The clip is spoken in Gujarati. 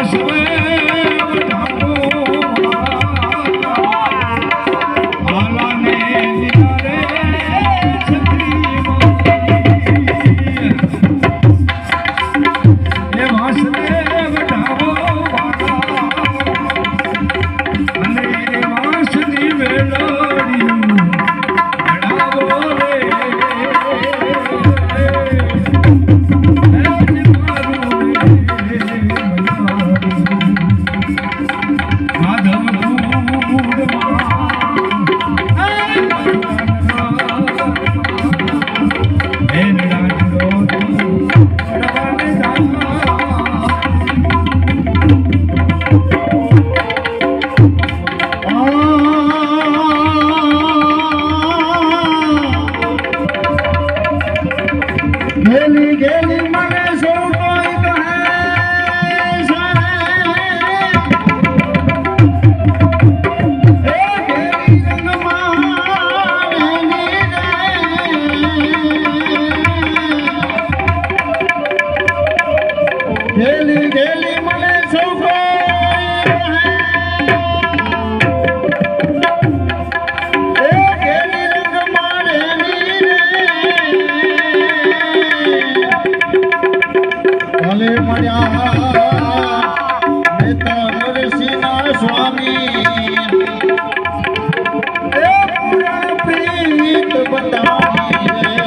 আসবে ઘેલી ઘેલી મને સૌ કોઈ કહે ઘેલી ઘેલી ભલે મળ્યા નેતા નરસિંહ સ્વામી. પ્રીત બતાવી